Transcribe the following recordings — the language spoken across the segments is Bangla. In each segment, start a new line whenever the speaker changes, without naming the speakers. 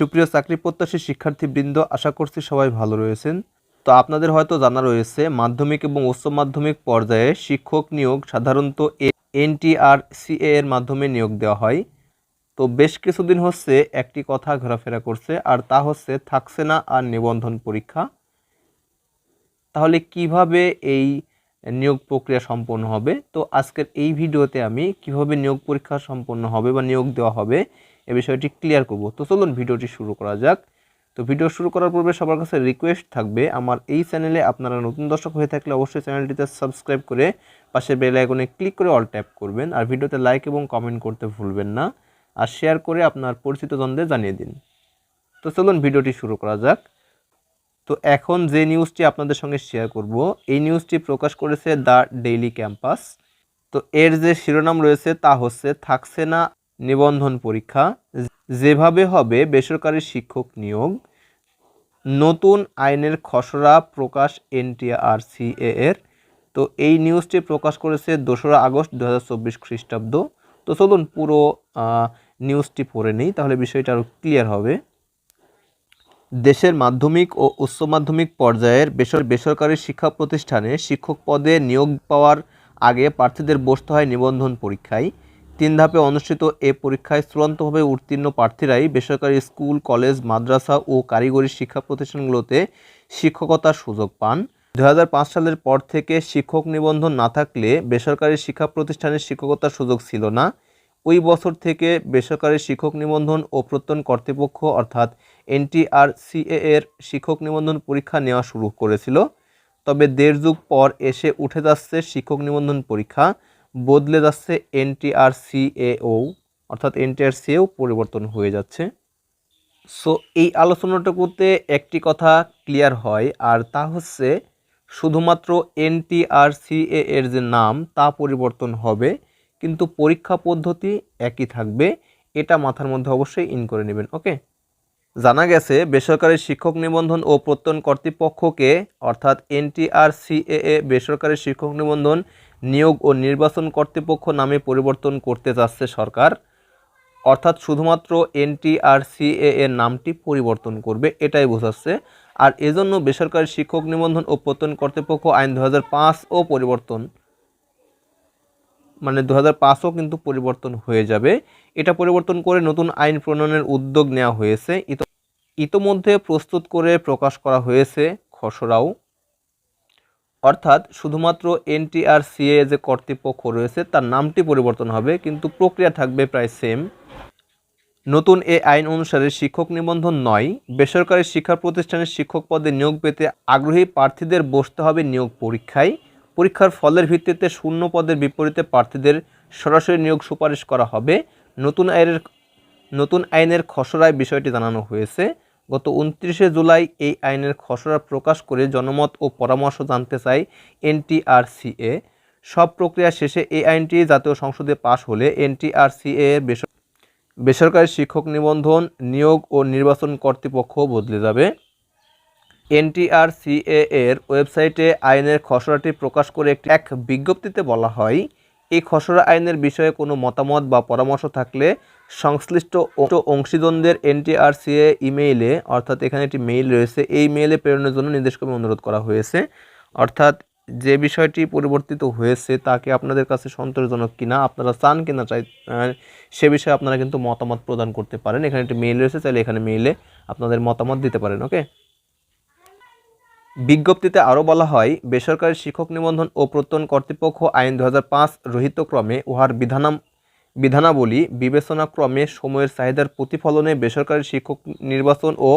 সুপ্রিয় চাকরি প্রত্যাশী শিক্ষার্থীবৃন্দ, আশা করছি সবাই ভালো রয়েছেন। তো আপনাদের হয়তো জানা রয়েছে, মাধ্যমিক এবং উচ্চ মাধ্যমিক পর্যায়ে শিক্ষক নিয়োগ সাধারণত এনটিআরসিএ এর মাধ্যমে নিয়োগ দেওয়া হয়। তো বেশ কিছুদিন হচ্ছে একটি কথা ঘোরাফেরা করছে, আর তা হচ্ছে থাকছে না আর নিবন্ধন পরীক্ষা। তাহলে কীভাবে এই নিয়োগ প্রক্রিয়া সম্পন্ন হবে? তো আজকের এই ভিডিওতে আমি কীভাবে নিয়োগ পরীক্ষা সম্পন্ন হবে বা নিয়োগ দেওয়া হবে এ বিষয়টি ক্লিয়ার করব। তো চলুন ভিডিওটি শুরু করা যাক। তো ভিডিও শুরু করার পূর্বে সবার কাছে রিকোয়েস্ট থাকবে, আমার এই চ্যানেলে আপনারা নতুন দর্শক হয়ে থাকলে অবশ্যই চ্যানেলটিতে সাবস্ক্রাইব করে পাশে বেল আইকনে ক্লিক করে অল ট্যাপ করবেন। আর ভিডিওতে লাইক এবং কমেন্ট করতে ভুলবেন না। আর শেয়ার করে আপনার পরিচিত জনদের জানিয়ে দিন। তো চলুন ভিডিওটি শুরু করা যাক। তো এখন যে নিউজটি আপনাদের সঙ্গে শেয়ার করব, এই নিউজটি প্রকাশ করেছে দ্য ডেইলি ক্যাম্পাস। তো এর যে শিরোনাম রয়েছে তা হচ্ছে, থাকছে না নিবন্ধন পরীক্ষা, যেভাবে হবে বেসরকারি শিক্ষক নিয়োগ, নতুন আইনের খসড়া প্রকাশ এনটিআরসিএ এর তো এই নিউজটি প্রকাশ করেছে দোসরা আগস্ট দু হাজার চব্বিশ খ্রিস্টাব্দ। তো চলুন পুরো নিউজটি পড়ে নেই, তাহলে বিষয়টা আরও ক্লিয়ার হবে। দেশের মাধ্যমিক ও উচ্চ মাধ্যমিক পর্যায়ের বেসর, বেসরকারি শিক্ষা প্রতিষ্ঠানে শিক্ষক পদে নিয়োগ পাওয়ার আগে প্রার্থীদের বসতে হয় নিবন্ধন পরীক্ষায়। তিন ধাপে অনুষ্ঠিত এ পরীক্ষায় চূড়ান্তভাবে উত্তীর্ণ প্রার্থীরাই বেসরকারি স্কুল, কলেজ, মাদ্রাসা ও কারিগরি শিক্ষা প্রতিষ্ঠানগুলোতে শিক্ষকতার সুযোগ পান। দু হাজার পাঁচ সালের পর থেকে শিক্ষক নিবন্ধন না থাকলে বেসরকারি শিক্ষা প্রতিষ্ঠানে শিক্ষকতার সুযোগ ছিল না। ওই বছর থেকে বেসরকারি শিক্ষক নিবন্ধন ও প্রত্যয়ন কর্তৃপক্ষ অর্থাৎ এনটিআরসিএ এর শিক্ষক নিবন্ধন পরীক্ষা নেওয়া শুরু করেছিল। তবে দেড় যুগ পর এসে উঠে যাচ্ছে শিক্ষক নিবন্ধন পরীক্ষা। বদলে যাচ্ছে এনটিআরসিএও অর্থাৎ এনটিআরসিএও পরিবর্তন হয়ে যাচ্ছে। সো এই আলোচনাটুকুতে একটি কথা ক্লিয়ার হয়, আর তা হচ্ছে শুধুমাত্র এনটিআরসিএ এর যে নাম, তা পরিবর্তন হবে, কিন্তু পরীক্ষা পদ্ধতি একই থাকবে। এটা মাথার মধ্যে অবশ্যই ইন করে নেবেন ওকে জানা গেছে, বেসরকারি শিক্ষক নিবন্ধন ও প্রত্যয়ন কর্তৃপক্ষকে, অর্থাৎ এনটিআরসিএ বেসরকারি শিক্ষক নিবন্ধন নিয়োগ ও নির্বাচন কর্তৃপক্ষ নামে পরিবর্তন করতে যাচ্ছে সরকার। অর্থাৎ শুধুমাত্র এনটিআরসিএ নামটি পরিবর্তন করবে, এটাই বোঝাচ্ছে। আর এজন্য বেসরকারি শিক্ষক নিবন্ধন ও প্রত্যয়ন কর্তৃপক্ষ আইন দু হাজার পাঁচ ও পরিবর্তন মানে দু হাজার কিন্তু পরিবর্তন হয়ে যাবে। এটা পরিবর্তন করে নতুন আইন প্রণয়নের উদ্যোগ নেওয়া হয়েছে। ইতো ইতোমধ্যে প্রস্তুত করে প্রকাশ করা হয়েছে খসড়াও। অর্থাৎ শুধুমাত্র এনটিআরসিএ যে কর্তৃপক্ষ রয়েছে, তার নামটি পরিবর্তন হবে, কিন্তু প্রক্রিয়া থাকবে প্রায় সেম নতুন এ আইন অনুসারে শিক্ষক নিবন্ধন নয়, বেসরকারি শিক্ষা প্রতিষ্ঠানের শিক্ষক পদে নিয়োগ পেতে আগ্রহী প্রার্থীদের বসতে হবে নিয়োগ পরীক্ষায়। পরীক্ষার ফলের ভিত্তিতে শূন্য পদের বিপরীতে প্রার্থীদের সরাসরি নিয়োগ সুপারিশ করা হবে। নতুন আইনের নতুন আইনের খসড়ায় বিষয়টি জানানো হয়েছে। গত উনত্রিশে জুলাই এই আইনের খসড়া প্রকাশ করে জনমত ও পরামর্শ জানতে চায় এনটিআরসিএ। সব প্রক্রিয়া শেষে এই আইনটি জাতীয় সংসদে পাশ হলে এনটিআরসিএ বেসরকারি শিক্ষক নিবন্ধন, নিয়োগ ও নির্বাচন কর্তৃপক্ষ বদলে যাবে। এনটিআরসিএ এর ওয়েবসাইটে আইনের খসড়াটি প্রকাশ করে একটি এক বিজ্ঞপ্তিতে বলা হয়, এই খসড়া আইনের বিষয়ে কোনো মতামত বা পরামর্শ থাকলে সংশ্লিষ্ট অ- অংশীজনদের এনটিআরসিএ ইমেইলে, অর্থাৎ এখানে একটি মেইল রয়েছে, এই মেইলে প্রেরণের জন্য নির্দেশক্রমে অনুরোধ করা হয়েছে। অর্থাৎ যে বিষয়টি পরিবর্তিত হয়েছে, তাকে আপনাদের কাছে সন্তোষজনক কিনা, আপনারা চান কিনা, চাই সে বিষয়ে আপনারা কিন্তু মতামত প্রদান করতে পারেন। এখানে একটি মেইল রয়েছে, চাইলে এখানে মেইলে আপনাদের মতামত দিতে পারেন, ওকে? বিজ্ঞপ্তিতে আরও বলা হয়, বেসরকারি শিক্ষক নিবন্ধন ও প্রত্যয়ন কর্তৃপক্ষ আইন দু রহিতক্রমে উহার বিধানাম, বিধানাবলী বিবেচনাক্রমে সময়ের চাহিদার প্রতিফলনে বেসরকারি শিক্ষক নির্বাচন ও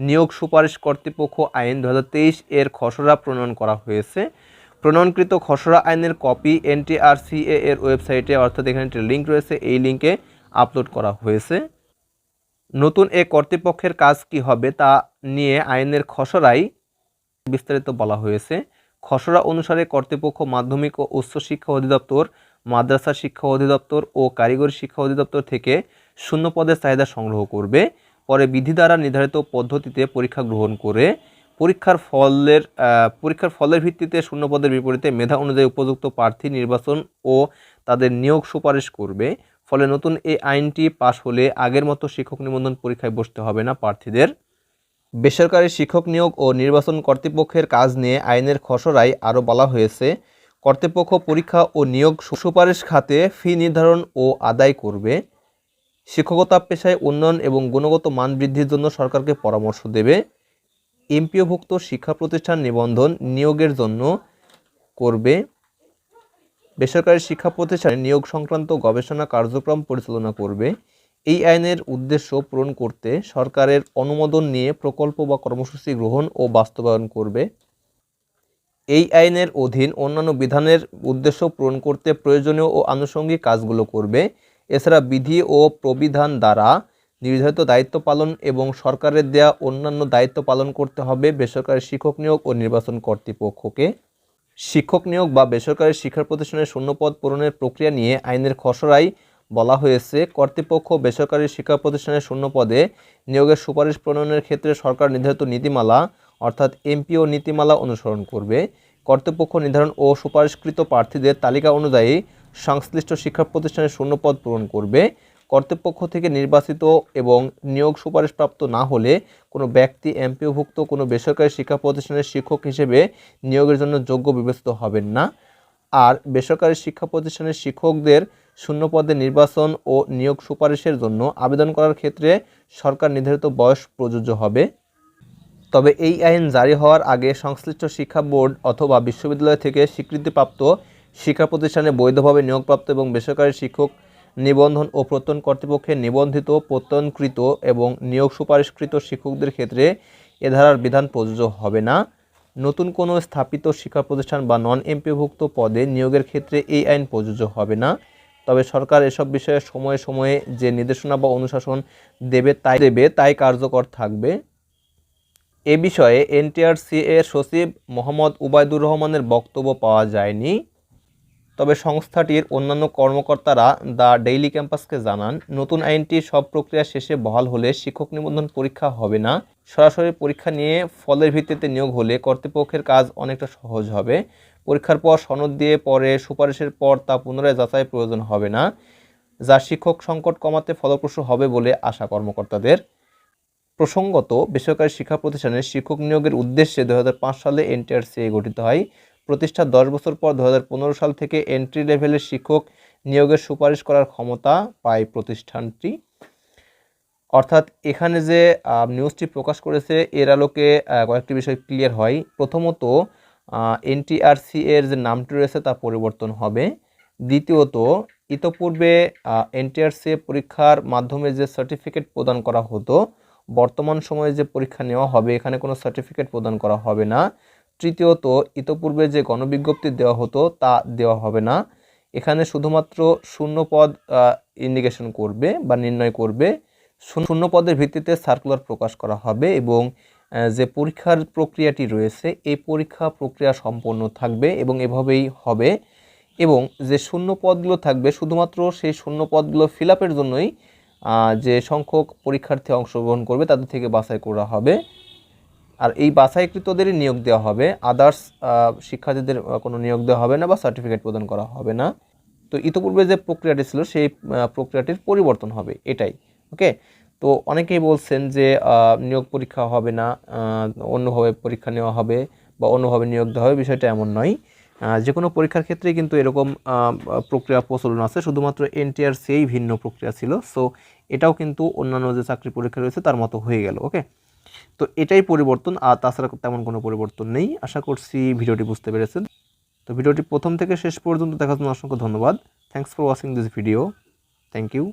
নিয়োগ সুপারিশ কর্তৃপক্ষ আইন দু হাজার তেইশ এর খসড়া প্রণয়ন করা হয়েছে। প্রণয়নকৃত খসড়া আইনের কপি এনটিআরসিএ এর ওয়েবসাইটে, অর্থাৎ এখানে একটি লিঙ্ক রয়েছে, এই লিঙ্কে আপলোড করা হয়েছে। নতুন এ কর্তৃপক্ষের কাজ কি হবে তা নিয়ে আইনের খসড়ায় বিস্তারিত বলা হয়েছে। খসড়া অনুসারে কর্তৃপক্ষ মাধ্যমিক ও উচ্চ শিক্ষা অধিদপ্তর, মাদ্রাসা শিক্ষা অধিদপ্তর ও কারিগরি শিক্ষা অধিদপ্তর থেকে শূন্য পদের চাহিদা সংগ্রহ করবে। পরে বিধি দ্বারা নির্ধারিত পদ্ধতিতে পরীক্ষা গ্রহণ করে পরীক্ষার ফলের পরীক্ষার ফলের ভিত্তিতে শূন্য পদের বিপরীতে মেধা অনুযায়ী উপযুক্ত প্রার্থী নির্বাচন ও তাদের নিয়োগ সুপারিশ করবে। ফলে নতুন এই আইনটি পাশ হলে আগের মতো শিক্ষক নিবন্ধন পরীক্ষায় বসতে হবে না প্রার্থীদের। বেসরকারি শিক্ষক নিয়োগ ও নির্বাচন কর্তৃপক্ষের কাজ নিয়ে আইনের খসড়ায় আরও বলা হয়েছে, কর্তৃপক্ষ পরীক্ষা ও নিয়োগ সুপারিশ খাতে ফি নির্ধারণ ও আদায় করবে। শিক্ষকতা পেশায় উন্নয়ন এবং গুণগত মান বৃদ্ধির জন্য সরকারকে পরামর্শ দেবে। এমপিওভুক্ত শিক্ষা প্রতিষ্ঠান নিবন্ধন নিয়োগের জন্য করবে। বেসরকারি শিক্ষা প্রতিষ্ঠানে নিয়োগ সংক্রান্ত গবেষণা কার্যক্রম পরিচালনা করবে। এই আইনের উদ্দেশ্য পূরণ করতে সরকারের অনুমোদন নিয়ে প্রকল্প বা কর্মসূচি গ্রহণ ও বাস্তবায়ন করবে। এই আইনের অধীন অন্যান্য বিধানের উদ্দেশ্য পূরণ করতে প্রয়োজনীয় ও আনুষঙ্গিক কাজগুলো করবে। এছাড়া বিধি ও প্রবিধান দ্বারা নির্ধারিত দায়িত্ব পালন এবং সরকারের দেয়া অন্যান্য দায়িত্ব পালন করতে হবে বেসরকারি শিক্ষক নিয়োগ ও নির্বাচন কর্তৃপক্ষকে। শিক্ষক নিয়োগ বা বেসরকারি শিক্ষা প্রতিষ্ঠানের শূন্যপদ পূরণের প্রক্রিয়া নিয়ে আইনের খসড়ায় বলা হয়েছে, কর্তৃপক্ষ বেসরকারি শিক্ষা প্রতিষ্ঠানের শূন্য পদে নিয়োগের সুপারিশ প্রণয়নের ক্ষেত্রে সরকার নির্ধারিত নীতিমালা, অর্থাৎ এমপিও নীতিমালা অনুসরণ করবে। কর্তৃপক্ষ নির্ধারণ ও সুপারিশকৃত প্রার্থীদের তালিকা অনুযায়ী সংশ্লিষ্ট শিক্ষা প্রতিষ্ঠানের শূন্যপদ পূরণ করবে। কর্তৃপক্ষ থেকে নির্বাচিত এবং নিয়োগ সুপারিশপ্রাপ্ত না হলে কোনো ব্যক্তি এমপিওভুক্ত কোনো বেসরকারি শিক্ষা প্রতিষ্ঠানের শিক্ষক হিসেবে নিয়োগের জন্য যোগ্য বিবেচিত হবেন না। আর বেসরকারি শিক্ষা প্রতিষ্ঠানের শিক্ষকদের শূন্যপদে নির্বাচন ও নিয়োগ সুপারিশের জন্য আবেদন করার ক্ষেত্রে সরকার নির্ধারিত বয়স প্রযোজ্য হবে। তবে এই আইন জারি হওয়ার আগে সংশ্লিষ্ট শিক্ষা বোর্ড অথবা বিশ্ববিদ্যালয় থেকে স্বীকৃতিপ্রাপ্ত শিক্ষা প্রতিষ্ঠানে বৈধভাবে নিয়োগপ্রাপ্ত এবং বেসরকারি শিক্ষক নিবন্ধন ও প্রত্যয়ন কর্তৃপক্ষের নিবন্ধিত, প্রত্যয়নকৃত এবং নিয়োগ সুপারিশকৃত শিক্ষকদের ক্ষেত্রে এ ধারার বিধান প্রযোজ্য হবে না। নতুন কোনো স্থাপিত শিক্ষা প্রতিষ্ঠান বা নন এমপিভুক্ত পদে নিয়োগের ক্ষেত্রে এই আইন প্রযোজ্য হবে না। তবে সরকার এসব বিষয়ে সময়ে সময়ে যে নির্দেশনা বা অনুশাসন দেবে তাই দেবে, তাই কার্যকর থাকবে। এ বিষয়ে এনটিআরসি এর সচিব মোহাম্মদ উবায়দুর রহমানের বক্তব্য পাওয়া যায়নি। তবে সংস্থাটির অন্যান্য কর্মকর্তারা দ্য ডেইলি ক্যাম্পাসকে জানান, নতুন আইনটি সব প্রক্রিয়া শেষে বহাল হলে শিক্ষক নিবন্ধন পরীক্ষা হবে না। সরাসরি পরীক্ষা নিয়ে ফলের ভিত্তিতে নিয়োগ হলে কর্তৃপক্ষের কাজ অনেকটা সহজ হবে। পরীক্ষার পর সনদ দিয়ে পরে সুপারিশের পর তা পুনরায় যাচাই প্রয়োজন হবে না। যা শিক্ষক সংকট কমাতে ফলপ্রসূ হবে বলে আশা কর্মকর্তাদের। প্রসঙ্গত, বেসরকারি শিক্ষা প্রতিষ্ঠানে শিক্ষক নিয়োগের উদ্দেশ্যে দু হাজার পাঁচ সালে এনটিআরসিএ গঠিত হয়। প্রতিষ্ঠার দশ বছর পর দু হাজার পনেরো সাল থেকে এন্ট্রি লেভেলের শিক্ষক নিয়োগের সুপারিশ করার ক্ষমতা পায় প্রতিষ্ঠানটি। অর্থাৎ এখানে যে নিউজটি প্রকাশ করেছে, এর আলোকে কয়েকটি বিষয় ক্লিয়ার হয়। প্রথমত এনটিআরসি এর যে নামটি রয়েছে তা পরিবর্তন হবে। দ্বিতীয়ত, ইতোপূর্বে এনটিআরসি পরীক্ষার মাধ্যমে যে সার্টিফিকেট প্রদান করা হতো, বর্তমান সময়ে যে পরীক্ষা নেওয়া হবে, এখানে কোনো সার্টিফিকেট প্রদান করা হবে না। তৃতীয়ত, ইতোপূর্বে যে গণবিজ্ঞপ্তি দেওয়া হতো, তা দেওয়া হবে না। এখানে শুধুমাত্র শূন্য পদ ইন্ডিকেশন করবে বা নির্ণয় করবে। শূন্য পদের ভিত্তিতে সার্কুলার প্রকাশ করা হবে এবং যে পরীক্ষার প্রক্রিয়াটি রয়েছে, এই পরীক্ষা প্রক্রিয়া সম্পন্ন থাকবে এবং এভাবেই হবে। এবং যে শূন্য পদগুলো থাকবে, শুধুমাত্র সেই শূন্য পদগুলো ফিল আপের জন্যই যে সংখ্যক পরীক্ষার্থী অংশগ্রহণ করবে, তাদের থেকে বাছাই করা হবে। আর এই বাছাইকৃতদেরই নিয়োগ দেওয়া হবে। আদার্স শিক্ষার্থীদের কোনো নিয়োগ দেওয়া হবে না বা সার্টিফিকেট প্রদান করা হবে না। তো ইতোপূর্বে যে প্রক্রিয়াটি ছিল, সেই প্রক্রিয়াটির পরিবর্তন হবে। এটাই। ওকে তো অনেকেই বলছেন যে নিয়োগ পরীক্ষা হবে না অন্যভাবে পরীক্ষা নেওয়া হবে বা অন্যভাবে নিয়োগ দেওয়া হবে, বিষয়টা এমন নয়। যে কোনো পরীক্ষার ক্ষেত্রেই কিন্তু এরকম প্রক্রিয়া প্রচলন আছে, শুধুমাত্র এনটিআরসিই ভিন্ন প্রক্রিয়া ছিল। সো এটাও কিন্তু অন্যান্য যে চাকরি পরীক্ষা রয়েছে, তার মতো হয়ে গেল, ওকে? তো এটাই পরিবর্তন, আর তাছাড়া তেমন কোনো পরিবর্তন নেই। আশা করছি ভিডিওটি বুঝতে পেরেছেন। তো ভিডিওটি প্রথম থেকে শেষ পর্যন্ত দেখার জন্য অসংখ্য ধন্যবাদ। Thanks for watching this video thank you